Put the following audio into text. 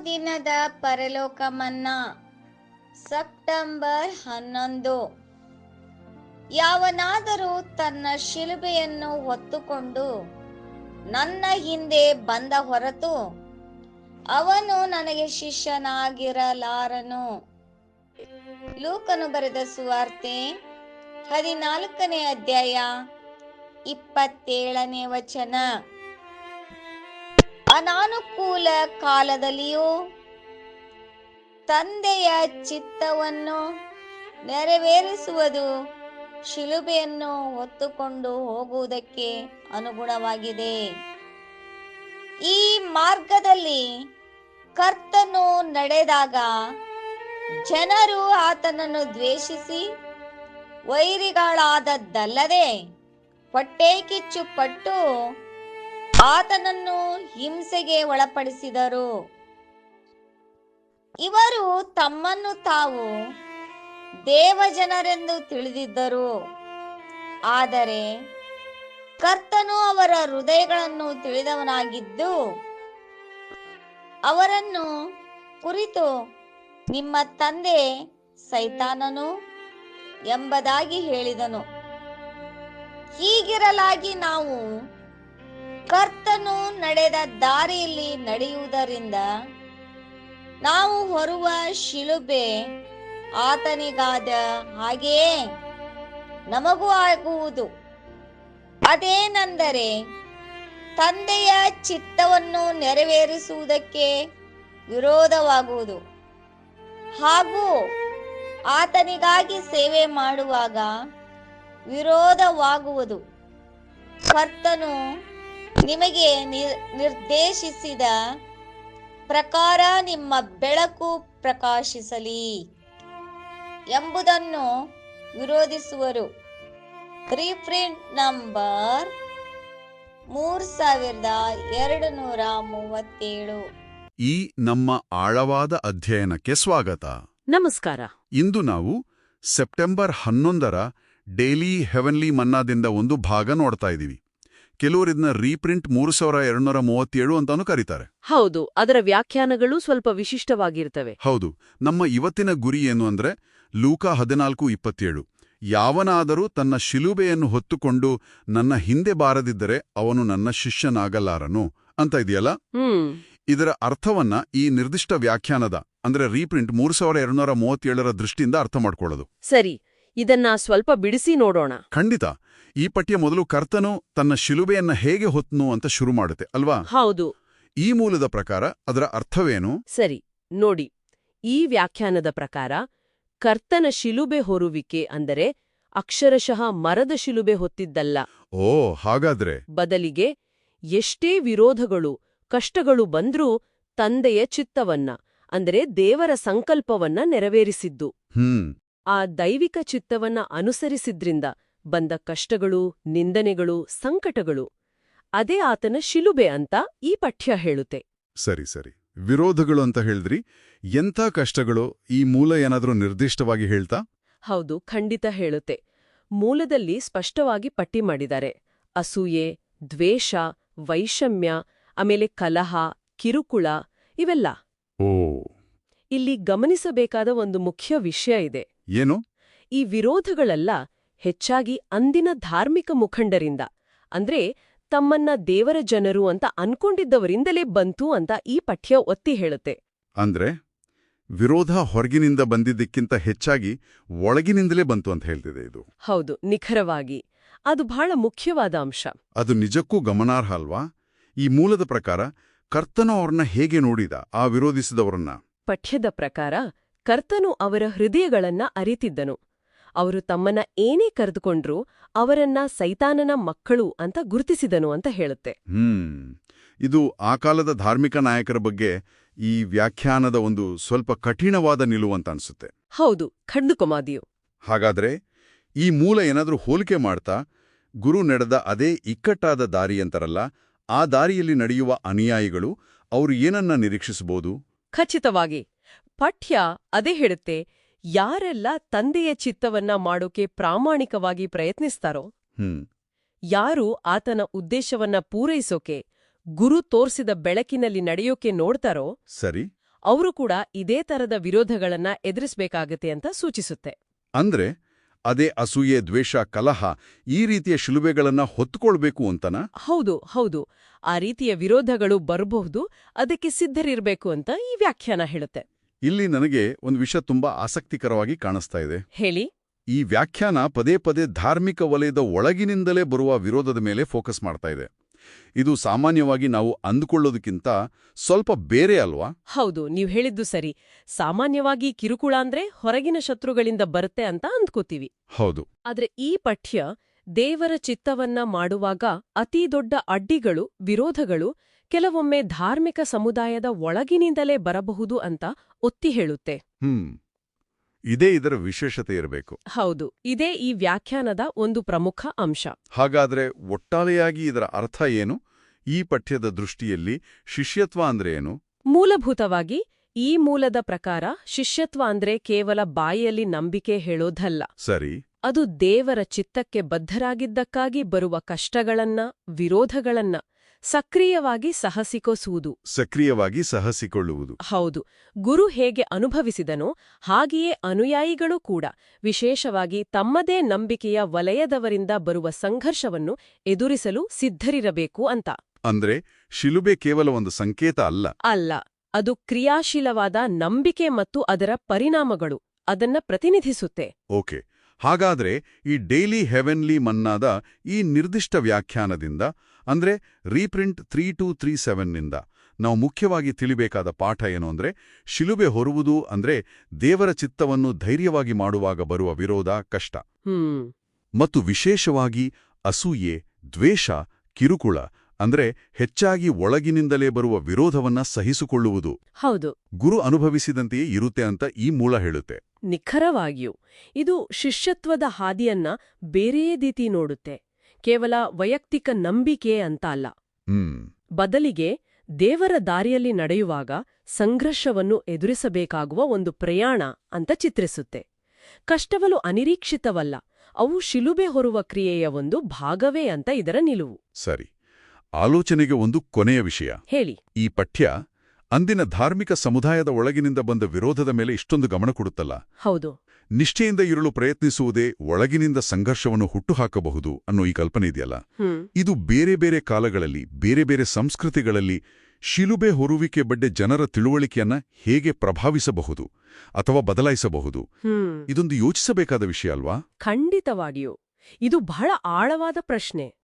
ಅನುದಿನದ ಪರಲೋಕ ಮನ್ನಾ ಸೆಪ್ಟೆಂಬರ್ ಹನ್ನೊಂದು. ಯಾವನಾದರೂ ತನ್ನ ಶಿಲುಬೆಯನ್ನು ಹೊತ್ತುಕೊಂಡು ನನ್ನ ಹಿಂದೆ ಬಂದ ಹೊರತು ಅವನು ನನಗೆ ಶಿಷ್ಯನಾಗಿರಲಾರನು. ಲೂಕನು ಬರೆದ ಸುವಾರ್ತೆ ಹದಿನಾಲ್ಕನೇ ಅಧ್ಯಾಯ ಇಪ್ಪತ್ತೇಳನೇ ವಚನ. ಅನಾನುಕೂಲ ಕಾಲದಲ್ಲಿಯೂ ತಂದೆಯ ಚಿತ್ತವನ್ನು ನೆರವೇರಿಸುವುದು ಶಿಲುಬೆಯನ್ನು ಹೊತ್ತುಕೊಂಡು ಹೋಗುವುದಕ್ಕೆ ಅನುಗುಣವಾಗಿದೆ. ಈ ಮಾರ್ಗದಲ್ಲಿ ಕರ್ತನು ನಡೆದಾಗ ಜನರು ಆತನನ್ನು ದ್ವೇಷಿಸಿ ವೈರಿಗಳಾದದ್ದಲ್ಲದೆ ಹೊಟ್ಟೆ ಕಿಚ್ಚು ಪಟ್ಟು ಆತನನ್ನು ಹಿಂಸೆಗೆ ಒಳಪಡಿಸಿದರು. ಇವರು ತಮ್ಮನ್ನು ತಾವು ದೇವಜನರೆಂದು ತಿಳಿದಿದ್ದರು. ಆದರೆ ಕರ್ತನು ಅವರ ಹೃದಯಗಳನ್ನು ತಿಳಿದವನಾಗಿದ್ದು ಅವರನ್ನು ಕುರಿತು ನಿಮ್ಮ ತಂದೆ ಸೈತಾನನು ಎಂಬುದಾಗಿ ಹೇಳಿದನು. ಹೀಗಿರಲಾಗಿ ನಾವು ಕರ್ತನು ನಡೆದ ದಾರಿಯಲ್ಲಿ ನಡೆಯುವುದರಿಂದ ನಾವು ಹೊರುವ ಶಿಲುಬೆ ಆತನಿಗಾದ ಹಾಗೆಯೇ ನಮಗೂ ಆಗುವುದು. ಅದೇನೆಂದರೆ ತಂದೆಯ ಚಿತ್ತವನ್ನು ನೆರವೇರಿಸುವುದಕ್ಕೆ ವಿರೋಧವಾಗುವುದು. ಹಾಗೂ ಆತನಿಗಾಗಿ ಸೇವೆ ಮಾಡುವಾಗ ವಿರೋಧವಾಗುವುದು. ಕರ್ತನು ನಿಮಗೆ ನಿರ್- ನಿರ್ದೇಶಿಸಿದ ಪ್ರಕಾರ ನಿಮ್ಮ ಬೆಳಕು ಪ್ರಕಾಶಿಸಲಿ ಎಂಬುದನ್ನು ವಿರೋಧಿಸುವರು. ರೀಪ್ರಿಂಟ್ ನಂಬರ್ ಮೂರ್ ಸಾವಿರದ ಎರಡು ನೂರ ಮೂವತ್ತೇಳು. ಈ ನಮ್ಮ ಆಳವಾದ ಅಧ್ಯಯನಕ್ಕೆ ಸ್ವಾಗತ. ನಮಸ್ಕಾರ. ಇಂದು ನಾವು ಸೆಪ್ಟೆಂಬರ್ ಹನ್ನೊಂದರ ಡೈಲಿ ಹೆವನ್ಲಿ ಮನ್ನಾದಿಂದ ಒಂದು ಭಾಗ ನೋಡ್ತಾ ಇದ್ದೀವಿ. ಕೆಲವರು ಇದನ್ನ ರೀಪ್ರಿಂಟ್ ಮೂರು ಸಾವಿರ ಎರಡ್ನೂರ ಮೂವತ್ತೇಳು ಅಂತಾನೂ ಕರೀತಾರೆ. ಹೌದು ಅದರ ವ್ಯಾಖ್ಯಾನಗಳು ಸ್ವಲ್ಪ ವಿಶಿಷ್ಟವಾಗಿರ್ತವೆ. ಹೌದು ನಮ್ಮ ಇವತ್ತಿನ ಗುರಿ ಏನು ಅಂದ್ರೆ ಲೂಕ ಹದಿನಾಲ್ಕು ಇಪ್ಪತ್ತೇಳು. ಯಾವನಾದರೂ ತನ್ನ ಶಿಲುಬೆಯನ್ನು ಹೊತ್ತುಕೊಂಡು ನನ್ನ ಹಿಂದೆ ಬಾರದಿದ್ದರೆ ಅವನು ನನ್ನ ಶಿಷ್ಯನಾಗಲಾರನು ಅಂತ ಇದೆಯಲ್ಲ? ಇದರ ಅರ್ಥವನ್ನ ಈ ನಿರ್ದಿಷ್ಟ ವ್ಯಾಖ್ಯಾನದ ಅಂದ್ರೆ ರೀಪ್ರಿಂಟ್ ಮೂರು ಸಾವಿರ ಎರಡ್ನೂರ ಮೂವತ್ತೇಳರ ದೃಷ್ಟಿಯಿಂದ ಅರ್ಥ ಮಾಡ್ಕೊಳ್ಳೋದು. ಸರಿ ಇದನ್ನ ಸ್ವಲ್ಪ ಬಿಡಿಸಿ ನೋಡೋಣ. ಖಂಡಿತ. ಈ ಪಠ್ಯ ಮೊದಲು ಕರ್ತನು ತನ್ನ ಶಿಲುಬೆಯನ್ನ ಹೇಗೆ ಹೊತ್ನು ಅಂತ ಶುರು ಮಾಡುತ್ತೆ ಅಲ್ವಾ? ಹೌದು. ಈ ಮೂಲದ ಪ್ರಕಾರ ಅದರ ಅರ್ಥವೇನು? ಸರಿ ನೋಡಿ. ಈ ವ್ಯಾಖ್ಯಾನದ ಪ್ರಕಾರ ಕರ್ತನ ಶಿಲುಬೆ ಹೊರುವಿಕೆ ಅಂದರೆ ಅಕ್ಷರಶಃ ಮರದ ಶಿಲುಬೆ ಹೊತ್ತಿದ್ದಲ್ಲ. ಓ ಹಾಗಾದ್ರೆ? ಬದಲಿಗೆ ಎಷ್ಟೇ ವಿರೋಧಗಳು ಕಷ್ಟಗಳು ಬಂದ್ರೂ ತಂದೆಯ ಚಿತ್ತವನ್ನ ಅಂದರೆ ದೇವರ ಸಂಕಲ್ಪವನ್ನ ನೆರವೇರಿಸಿದ್ದು. ಹ್ಮ್. ಆ ದೈವಿಕ ಚಿತ್ತವನ್ನ ಅನುಸರಿಸಿದ್ರಿಂದ ಬಂದ ಕಷ್ಟಗಳು ನಿಂದನೆಗಳು ಸಂಕಟಗಳು. ಅದೇ ಆತನ ಶಿಲುಬೆ ಅಂತ ಈ ಪಠ್ಯ ಹೇಳುತ್ತೆ. ಸರಿ ಸರಿ. ವಿರೋಧಗಳು ಅಂತ ಹೇಳಿದ್ರಿ. ಎಂಥ ಕಷ್ಟಗಳು ಈ ಮೂಲ ಏನಾದರೂ ನಿರ್ದಿಷ್ಟವಾಗಿ ಹೇಳ್ತಾ? ಹೌದು ಖಂಡಿತ ಹೇಳುತ್ತೆ. ಮೂಲದಲ್ಲಿ ಸ್ಪಷ್ಟವಾಗಿ ಪಟ್ಟಿ ಮಾಡಿದ್ದಾರೆ. ಅಸೂಯೆ ದ್ವೇಷ ವೈಷಮ್ಯ ಆಮೇಲೆ ಕಲಹ ಕಿರುಕುಳ ಇವೆಲ್ಲ. ಓ. ಇಲ್ಲಿ ಗಮನಿಸಬೇಕಾದ ಒಂದು ಮುಖ್ಯ ವಿಷಯ ಇದೆ. ಏನು? ಈ ವಿರೋಧಗಳೆಲ್ಲ ಹೆಚ್ಚಾಗಿ ಅಂದಿನ ಧಾರ್ಮಿಕ ಮುಖಂಡರಿಂದ ಅಂದ್ರೆ ತಮ್ಮನ್ನ ದೇವರ ಜನರು ಅಂತ ಅನ್ಕೊಂಡಿದ್ದವರಿಂದಲೇ ಬಂತು ಅಂತ ಈ ಪಠ್ಯ ಒತ್ತಿ ಹೇಳುತ್ತೆ. ಅಂದ್ರೆ ವಿರೋಧ ಹೊರಗಿನಿಂದ ಬಂದಿದ್ದಕ್ಕಿಂತ ಹೆಚ್ಚಾಗಿ ಒಳಗಿನಿಂದಲೇ ಬಂತು ಅಂತ ಹೇಳ್ತಿದೆ ಇದು. ಹೌದು ನಿಖರವಾಗಿ. ಅದು ಬಹಳ ಮುಖ್ಯವಾದ ಅಂಶ. ಅದು ನಿಜಕ್ಕೂ ಗಮನಾರ್ಹ ಅಲ್ವಾ? ಈ ಮೂಲದ ಪ್ರಕಾರ ಕರ್ತನು ಅವ್ರನ್ನ ಹೇಗೆ ನೋಡಿದ ಆ ವಿರೋಧಿಸಿದವರನ್ನ? ಪಠ್ಯದ ಪ್ರಕಾರ ಕರ್ತನು ಅವರ ಹೃದಯಗಳನ್ನ ಅರಿತಿದ್ದನು. ಅವರು ತಮ್ಮನ್ನ ಏನೇ ಕರೆದುಕೊಂಡ್ರು ಅವರನ್ನ ಸೈತಾನನ ಮಕ್ಕಳು ಅಂತ ಗುರುತಿಸಿದನು ಅಂತ ಹೇಳುತ್ತೆ. ಇದು ಆ ಕಾಲದ ಧಾರ್ಮಿಕ ನಾಯಕರ ಬಗ್ಗೆ ಈ ವ್ಯಾಖ್ಯಾನದ ಒಂದು ಸ್ವಲ್ಪ ಕಠಿಣವಾದ ನಿಲುವಂತ ಅನ್ಸುತ್ತೆ. ಹೌದು ಖಂಡುಕೊಮಾದಿಯು ಹಾಗಾದ್ರೆ ಈ ಮೂಲ ಏನಾದರೂ ಹೋಲಿಕೆ ಮಾಡ್ತಾ ಗುರು ನಡೆದ ಅದೇ ಇಕ್ಕಟ್ಟಾದ ದಾರಿ ಅಂತಾರಲ್ಲ ಆ ದಾರಿಯಲ್ಲಿ ನಡೆಯುವ ಅನುಯಾಯಿಗಳು ಅವರು ಏನನ್ನ ನಿರೀಕ್ಷಿಸಬಹುದು? ಖಚಿತವಾಗಿ ಪಠ್ಯ ಅದೇ ಹೇಳುತ್ತೆ ಯಾರೆಲ್ಲ ತಂದೆಯ ಚಿತ್ತವನ್ನ ಮಾಡೋಕೆ ಪ್ರಾಮಾಣಿಕವಾಗಿ ಪ್ರಯತ್ನಿಸ್ತಾರೋ ಹ್ಮ್. ಯಾರು ಆತನ ಉದ್ದೇಶವನ್ನ ಪೂರೈಸೋಕೆ ಗುರು ತೋರ್ಸಿದ ಬೆಳಕಿನಲ್ಲಿ ನಡೆಯೋಕೆ ನೋಡ್ತಾರೋ ಸರಿ. ಅವರು ಕೂಡ ಇದೇ ತರದ ವಿರೋಧಗಳನ್ನ ಎದುರಿಸಬೇಕಾಗತ್ತೆ ಅಂತ ಸೂಚಿಸುತ್ತೆ. ಅಂದ್ರೆ ಅದೇ ಅಸೂಯೆ ದ್ವೇಷ ಕಲಹ ಈ ರೀತಿಯ ಶಿಲುಬೆಗಳನ್ನ ಹೊತ್ಕೊಳ್ಬೇಕು ಅಂತನಾ? ಹೌದು ಹೌದು. ಆ ರೀತಿಯ ವಿರೋಧಗಳು ಬರಬಹುದು ಅದಕ್ಕೆ ಸಿದ್ಧರಿರಬೇಕು ಅಂತ ಈ ವ್ಯಾಖ್ಯಾನ ಹೇಳುತ್ತೆ. ಇಲ್ಲಿ ನನಗೆ ಒಂದು ವಿಷಯ ತುಂಬಾ ಆಸಕ್ತಿಕರವಾಗಿ ಕಾಣಿಸ್ತಾ ಇದೆ. ಹೇಳಿ. ಈ ವ್ಯಾಖ್ಯಾನ ಪದೇ ಪದೇ ಧಾರ್ಮಿಕ ವಲಯದ ಒಳಗಿನಿಂದಲೇ ಬರುವ ವಿರೋಧದ ಮೇಲೆ ಫೋಕಸ್ ಮಾಡ್ತಾ ಇದೆ. ಇದು ಸಾಮಾನ್ಯವಾಗಿ ನಾವು ಅಂದುಕೊಳ್ಳೋದಕ್ಕಿಂತ ಸ್ವಲ್ಪ ಬೇರೆ ಅಲ್ವಾ? ಹೌದು ನೀವು ಹೇಳಿದ್ದು ಸರಿ. ಸಾಮಾನ್ಯವಾಗಿ ಕಿರುಕುಳ ಅಂದ್ರೆ ಹೊರಗಿನ ಶತ್ರುಗಳಿಂದ ಬರುತ್ತೆ ಅಂತ ಅಂದ್ಕೋತೀವಿ. ಹೌದು. ಆದ್ರೆ ಈ ಪಠ್ಯ ದೇವರ ಚಿತ್ತವನ್ನ ಮಾಡುವಾಗ ಅತೀ ದೊಡ್ಡ ಅಡ್ಡಿಗಳು ವಿರೋಧಗಳು ಕೆಲವೊಮ್ಮೆ ಧಾರ್ಮಿಕ ಸಮುದಾಯದ ಒಳಗಿನಿಂದಲೇ ಬರಬಹುದು ಅಂತ ಒತ್ತಿ ಹೇಳುತ್ತೆ. ಹ್ಮ್. ಇದೇ ಇದರ ವಿಶೇಷತೆ ಇರಬೇಕು. ಹೌದು ಇದೇ ಈ ವ್ಯಾಖ್ಯಾನದ ಒಂದು ಪ್ರಮುಖ ಅಂಶ. ಹಾಗಾದ್ರೆ ಒಟ್ಟಾರೆಯಾಗಿ ಇದರ ಅರ್ಥ ಏನು? ಈ ಪಠ್ಯದ ದೃಷ್ಟಿಯಲ್ಲಿ ಶಿಷ್ಯತ್ವ ಅಂದ್ರೆ ಏನು? ಮೂಲಭೂತವಾಗಿ ಈ ಮೂಲದ ಪ್ರಕಾರ ಶಿಷ್ಯತ್ವ ಅಂದ್ರೆ ಕೇವಲ ಬಾಯಿಯಲ್ಲಿ ನಂಬಿಕೆ ಹೇಳೋದಲ್ಲ. ಸರಿ. ಅದು ದೇವರ ಚಿತ್ತಕ್ಕೆ ಬದ್ಧರಾಗಿದ್ದಕ್ಕಾಗಿ ಬರುವ ಕಷ್ಟಗಳನ್ನ ವಿರೋಧಗಳನ್ನ ಸಕ್ರಿಯವಾಗಿ ಸಹಸಿಕೊಸುವುದು. ಸಕ್ರಿಯವಾಗಿ ಸಹಸಿಕೊಳ್ಳುವುದು. ಹೌದು. ಗುರು ಹೇಗೆ ಅನುಭವಿಸಿದನೋ ಹಾಗೆಯೇ ಅನುಯಾಯಿಗಳು ಕೂಡ ವಿಶೇಷವಾಗಿ ತಮ್ಮದೇ ನಂಬಿಕೆಯ ವಲಯದವರಿಂದ ಬರುವ ಸಂಘರ್ಷವನ್ನು ಎದುರಿಸಲು ಸಿದ್ಧರಿರಬೇಕು ಅಂತ. ಅಂದ್ರೆ ಶಿಲುಬೆ ಕೇವಲ ಒಂದು ಸಂಕೇತ ಅಲ್ಲ. ಅಲ್ಲ. ಅದು ಕ್ರಿಯಾಶೀಲವಾದ ನಂಬಿಕೆ ಮತ್ತು ಅದರ ಪರಿಣಾಮಗಳು. ಅದನ್ನ ಪ್ರತಿನಿಧಿಸುತ್ತೆ. ಓಕೆ. ಹಾಗಾದ್ರೆ ಈ ಡೈಲಿ ಹೆವೆನ್ಲಿ ಮನ್ನಾದ ಈ ನಿರ್ದಿಷ್ಟ ವ್ಯಾಖ್ಯಾನದಿಂದ ಅಂದ್ರೆ ರೀಪ್ರಿಂಟ್ ತ್ರೀ ಟೂ ತ್ರೀ ಸೆವೆನ್ನಿಂದ ನಾವು ಮುಖ್ಯವಾಗಿ ತಿಳಿಬೇಕಾದ ಪಾಠ ಏನು ಅಂದರೆ ಶಿಲುಬೆ ಹೊರುವುದು ಅಂದ್ರೆ ದೇವರ ಚಿತ್ತವನ್ನು ಧೈರ್ಯವಾಗಿ ಮಾಡುವಾಗ ಬರುವ ವಿರೋಧ ಕಷ್ಟ. ಮತ್ತು ವಿಶೇಷವಾಗಿ ಅಸೂಯೆ ದ್ವೇಷ ಕಿರುಕುಳ ಅಂದ್ರೆ ಹೆಚ್ಚಾಗಿ ಒಳಗಿನಿಂದಲೇ ಬರುವ ವಿರೋಧವನ್ನ ಸಹಿಸಿಕೊಳ್ಳುವುದು. ಹೌದು. ಗುರು ಅನುಭವಿಸಿದಂತೆಯೇ ಇರುತ್ತೆ ಅಂತ ಈ ಮೂಲ ಹೇಳುತ್ತೆ. ನಿಖರವಾಗಿಯೂ ಇದು ಶಿಷ್ಯತ್ವದ ಹಾದಿಯನ್ನ ಬೇರೆಯೇ ರೀತಿ ನೋಡುತ್ತೆ. ಕೇವಲ ವೈಯಕ್ತಿಕ ನಂಬಿಕೆ ಅಂತ ಅಲ್ಲ. ಬದಲಿಗೆ ದೇವರ ದಾರಿಯಲ್ಲಿ ನಡೆಯುವಾಗ ಸಂಘರ್ಷವನ್ನು ಎದುರಿಸಬೇಕಾಗುವ ಒಂದು ಪ್ರಯಾಣ ಅಂತ ಚಿತ್ರಿಸುತ್ತೆ. ಕಷ್ಟವಲು ಅನಿರೀಕ್ಷಿತವಲ್ಲ ಅವು ಶಿಲುಬೆ ಹೊರುವ ಕ್ರಿಯೆಯ ಒಂದು ಭಾಗವೇ ಅಂತ ಇದರ ನಿಲುವು. ಸರಿ. ಆಲೋಚನೆಗೆ ಒಂದು ಕೊನೆಯ ವಿಷಯ. ಹೇಳಿ. ಈ ಪಠ್ಯ ಅಂದಿನ ಧಾರ್ಮಿಕ ಸಮುದಾಯದ ಒಳಗಿನಿಂದ ಬಂದ ವಿರೋಧದ ಮೇಲೆ ಇಷ್ಟೊಂದು ಗಮನ ಕೊಡುತ್ತಲ್ಲ. ಹೌದು. ನಿಷ್ಠೆಯಿಂದ ಇರಲು ಪ್ರಯತ್ನಿಸುವುದೇ ಒಳಗಿನಿಂದ ಸಂಘರ್ಷವನ್ನು ಹುಟ್ಟುಹಾಕಬಹುದು ಅನ್ನೋ ಈ ಕಲ್ಪನೆ ಇದೆಯಲ್ಲ? ಇದು ಬೇರೆ ಬೇರೆ ಕಾಲಗಳಲ್ಲಿ ಬೇರೆ ಬೇರೆ ಸಂಸ್ಕೃತಿಗಳಲ್ಲಿ ಶಿಲುಬೆ ಹೊರುವಿಕೆ ಬಡ್ಡೆ ಜನರ ತಿಳುವಳಿಕೆಯನ್ನ ಹೇಗೆ ಪ್ರಭಾವಿಸಬಹುದು ಅಥವಾ ಬದಲಾಯಿಸಬಹುದು? ಇದೊಂದು ಯೋಚಿಸಬೇಕಾದ ವಿಷಯ ಅಲ್ವಾ? ಖಂಡಿತವಾಗಿಯೂ. ಇದು ಬಹಳ ಆಳವಾದ ಪ್ರಶ್ನೆ.